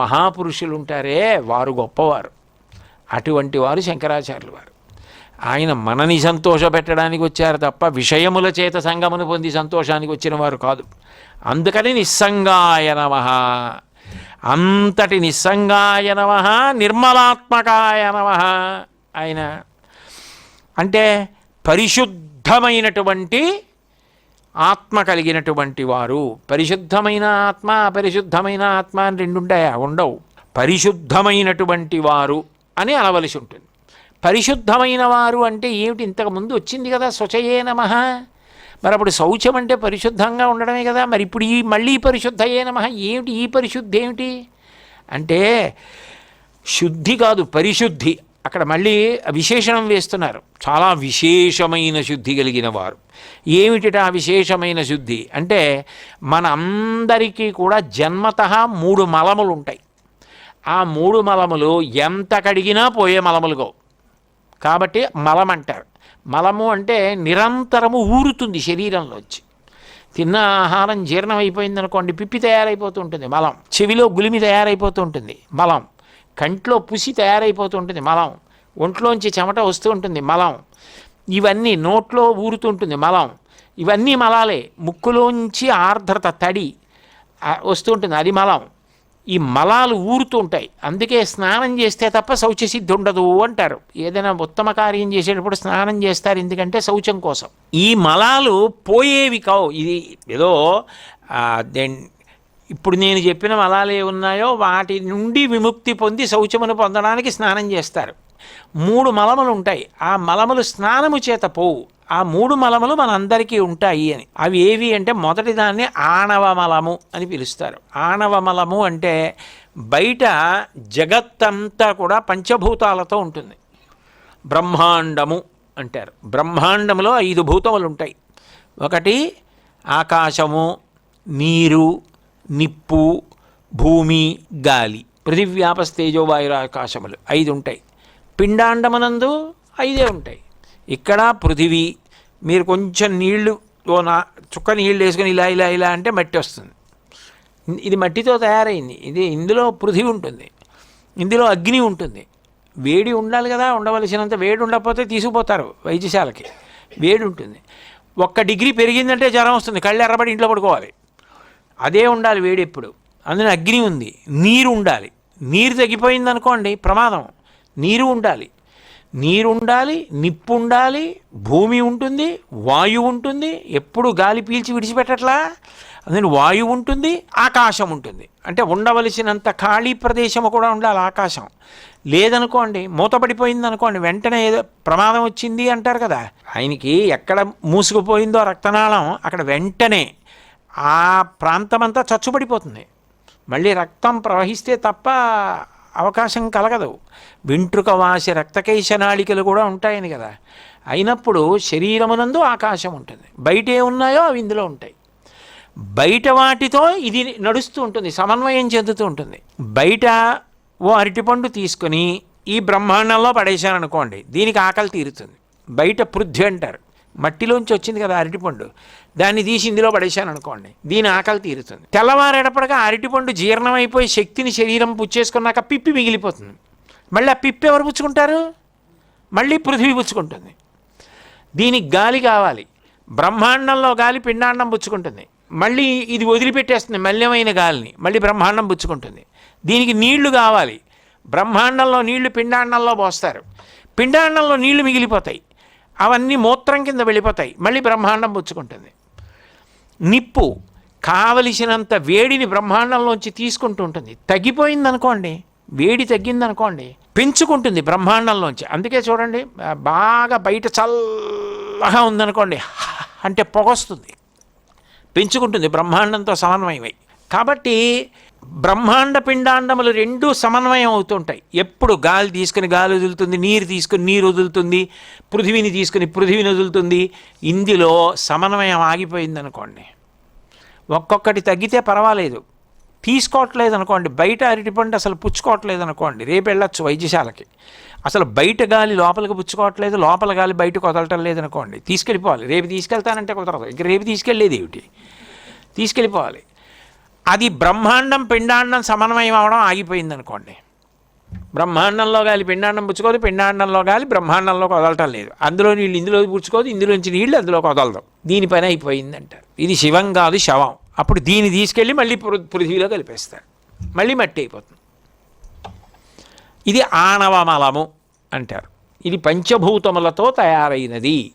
మహాపురుషులు ఉంటారే వారు గొప్పవారు. అటువంటి వారు శంకరాచార్యులు వారు. ఆయన మనని సంతోషపెట్టడానికి వచ్చారు తప్ప విషయముల చేత సంగమును పొంది సంతోషానికి వచ్చిన వారు కాదు. అందుకని నిస్సంగాయ నమ. అంతటి నిస్సంగాయ నమ నిర్మలాత్మకాయ నమ ఆయన. అంటే పరిశుద్ధమైనటువంటి ఆత్మ కలిగినటువంటి వారు. పరిశుద్ధమైన ఆత్మ అపరిశుద్ధమైన ఆత్మ అని రెండు ఉండవు. పరిశుద్ధమైనటువంటి వారు అని అనవలసి ఉంటుంది. పరిశుద్ధమైన వారు అంటే ఏమిటి? ఇంతకు ముందు వచ్చింది కదా స్వచయే నమ. మరి అప్పుడు శౌచం అంటే పరిశుద్ధంగా ఉండడమే కదా. మరి ఇప్పుడు ఈ మళ్ళీ పరిశుద్ధయే నమ. ఏమిటి? ఈ పరిశుద్ధి ఏమిటి? అంటే శుద్ధి కాదు పరిశుద్ధి. అక్కడ మళ్ళీ విశేషణం వేస్తున్నారు. చాలా విశేషమైన శుద్ధి కలిగిన వారు. ఏమిటిట ఆ విశేషమైన శుద్ధి? అంటే మన అందరికీ కూడా జన్మత మూడు మలములు ఉంటాయి ఆ మూడు మలములు ఎంత కడిగినా పోయే మలములుగో కాబట్టి మలం అంటారు మలము అంటే నిరంతరము ఊరుతుంది శరీరంలోంచి. తిన్న ఆహారం జీర్ణం అయిపోయింది అనుకోండి పిప్పి తయారైపోతూ ఉంటుంది మలం. చెవిలో గులిమి తయారైపోతూ ఉంటుంది మలం. కంట్లో పుసి తయారైపోతూ ఉంటుంది మలం. ఒంట్లోంచి చెమట వస్తూ ఉంటుంది మలం. ఇవన్నీ నోట్లో ఊరుతుంటుంది మలం. ఇవన్నీ మలాలే. ముక్కులోంచి ఆర్ద్రత తడి వస్తుంటుంది వస్తూ ఉంటుంది అది మలం. ఈ మలాలు ఊరుతూ ఉంటాయి. అందుకే స్నానం చేస్తే తప్ప శౌచ సిద్ధి ఉండదు అంటారు. ఏదైనా ఉత్తమ కార్యం చేసేటప్పుడు స్నానం చేస్తారు ఎందుకంటే శౌచం కోసం. ఈ మలాలు పోయేవి కావు. ఇది ఏదో దెన్- ఇప్పుడు నేను చెప్పిన మలాలు ఏ ఉన్నాయో వాటి నుండి విముక్తి పొంది శౌచమును పొందడానికి స్నానం చేస్తారు. మూడు మలములు ఉంటాయి. ఆ మలమలు స్నానము చేత పోవు. ఆ మూడు మలములు మనందరికీ ఉంటాయి అని. అవి ఏవి అంటే మొదటి దాన్ని ఆణవ మలము అని పిలుస్తారు. ఆణవ మలము అంటే బయట జగత్తంతా కూడా పంచభూతాలతో ఉంటుంది. బ్రహ్మాండము అంటారు. బ్రహ్మాండములో ఐదు భూతములు ఉంటాయి. ఒకటి ఆకాశము నీరు నిప్పు భూమి గాలి. పృథివ్యాపస్తేజోవాయుర ఆకాశములు ఐదు ఉంటాయి పిండాండమనందు ఐదే ఉంటాయి. ఇక్కడ పృథివీ మీరు కొంచెం నీళ్ళు నా చుక్క నీళ్ళు వేసుకొని ఇలా ఇలా ఇలా అంటే మట్టి వస్తుంది. ఇది మట్టితో తయారైంది. ఇది ఇందులో పృథివీ ఉంటుంది. ఇందులో అగ్ని ఉంటుంది. వేడి ఉండాలి కదా ఉండవలసినంత వేడి ఉండకపోతే తీసుకుపోతారు వైద్యశాలకి. వేడి ఉంటుంది. ఒక్క డిగ్రీ పెరిగిందంటే జ్వరం వస్తుంది. కళ్ళు ఎర్రబడి ఇంట్లో పడుకోవాలి. అదే ఉండాలి వేడి ఎప్పుడు. అందులో అగ్ని ఉంది. నీరు ఉండాలి. నీరు తగ్గిపోయింది అనుకోండి ప్రమాదం. నీరు ఉండాలి. నీరు ఉండాలి నిప్పు ఉండాలి భూమి ఉంటుంది వాయువు ఉంటుంది. ఎప్పుడు గాలి పీల్చి విడిచిపెట్టట్లా? అందులో వాయువు ఉంటుంది ఆకాశం ఉంటుంది. అంటే ఉండవలసినంత ఖాళీ ప్రదేశం కూడా ఉండాలి ఆకాశం. లేదనుకోండి మూతపడిపోయింది అనుకోండి వెంటనే ఏదో ప్రమాదం వచ్చింది అంటారు కదా. ఆయనకి ఎక్కడ మూసుకుపోయిందో రక్తనాళం అక్కడ వెంటనే ఆ ప్రాంతమంతా చచ్చుబడిపోతుంది. మళ్ళీ రక్తం ప్రవహిస్తే తప్ప అవకాశం కలగదు. వెంట్రుక వాసి రక్తకేశ నాళికలు కూడా ఉంటాయని కదా. అయినప్పుడు శరీరమునందు ఆకాశం ఉంటుంది. బయట ఏ ఉన్నాయో అవి ఇందులో ఉంటాయి. బయట వాటితో ఇది నడుస్తూ ఉంటుంది సమన్వయం చెందుతూ ఉంటుంది. బయట ఓ అరటిపండు తీసుకొని ఈ బ్రహ్మాండంలో పడేశాను అనుకోండి దీనికి ఆకలి తీరుతుంది. బయట పృథ్వి అంటారు. మట్టిలోంచి వచ్చింది కదా అరటిపండు. దాన్ని తీసి ఇందులో పడేశాను అనుకోండి. దీని ఆకలి తీరుతుంది. తెల్లవారేటప్పటిగా అరటిపండు జీర్ణమైపోయి శక్తిని శరీరం పుచ్చేసుకున్నాక పిప్పి మిగిలిపోతుంది. మళ్ళీ ఆ పిప్పి ఎవరు పుచ్చుకుంటారు? మళ్ళీ పృథివీ పుచ్చుకుంటుంది. దీనికి గాలి కావాలి. బ్రహ్మాండంలో గాలి పిండాండం పుచ్చుకుంటుంది. మళ్ళీ ఇది వదిలిపెట్టేస్తుంది మల్యమైన గాలిని. మళ్ళీ బ్రహ్మాండం పుచ్చుకుంటుంది. దీనికి నీళ్ళు కావాలి. బ్రహ్మాండంలో నీళ్ళు పిండాండంలో పోస్తారు. పిండాండంలో నీళ్ళు మిగిలిపోతాయి. అవన్నీ మూత్రం కింద వెళ్ళిపోతాయి. మళ్ళీ బ్రహ్మాండం పుచ్చుకుంటుంది. నిప్పు కావలసినంత వేడిని బ్రహ్మాండంలోంచి తీసుకుంటూ ఉంటుంది. తగ్గిపోయింది అనుకోండి వేడి తగ్గిందనుకోండి పెంచుకుంటుంది బ్రహ్మాండంలోంచి. అందుకే చూడండి బాగా బయట చల్లగా ఉందనుకోండి అంటే పొగొస్తుంది పెంచుకుంటుంది బ్రహ్మాండంతో సమన్వయమై. కాబట్టి బ్రహ్మాండ పిండాండములు రెండూ సమన్వయం అవుతుంటాయి. ఎప్పుడు గాలి తీసుకుని గాలి వదులుతుంది నీరు తీసుకుని నీరు వదులుతుంది పృథివీని తీసుకుని పృథివీని వదులుతుంది. ఇందులో సమన్వయం ఆగిపోయింది అనుకోండి ఒక్కొక్కటి తగ్గితే పర్వాలేదు. తీసుకోవట్లేదు అనుకోండి బయట అరటిపండు అసలు పుచ్చుకోవట్లేదు అనుకోండి రేపు వెళ్ళొచ్చు వైద్యశాలకి. అసలు బయట గాలి లోపలికి పుచ్చుకోవట్లేదు లోపల గాలి బయటకు వదలటం లేదనుకోండి. తీసుకెళ్ళిపోవాలి. రేపు తీసుకెళ్తానంటే కుదరదు. ఇంక రేపు తీసుకెళ్ళేది ఏమిటి? తీసుకెళ్ళిపోవాలి. అది బ్రహ్మాండం పిండాండం సమన్వయం అవడం ఆగిపోయింది అనుకోండి బ్రహ్మాండంలో గాలి పిండాండం పుచ్చుకోదు పిండాండంలో గాలి బ్రహ్మాండంలో వదలటం లేదు. అందులో నీళ్ళు ఇందులో పుచ్చుకోదు ఇందులోంచి నీళ్ళు అందులోకి వదలదు దీని పని అయిపోయింది అంటారు ఇది శివం కాదు శవం. అప్పుడు దీన్ని తీసుకెళ్ళి మళ్ళీ పృ- పృథ్వీలో కలిపేస్తారు. మళ్ళీ మట్టి అయిపోతుంది. ఇది ఆనవమలము అంటారు. ఇది పంచభూతములతో తయారైనది.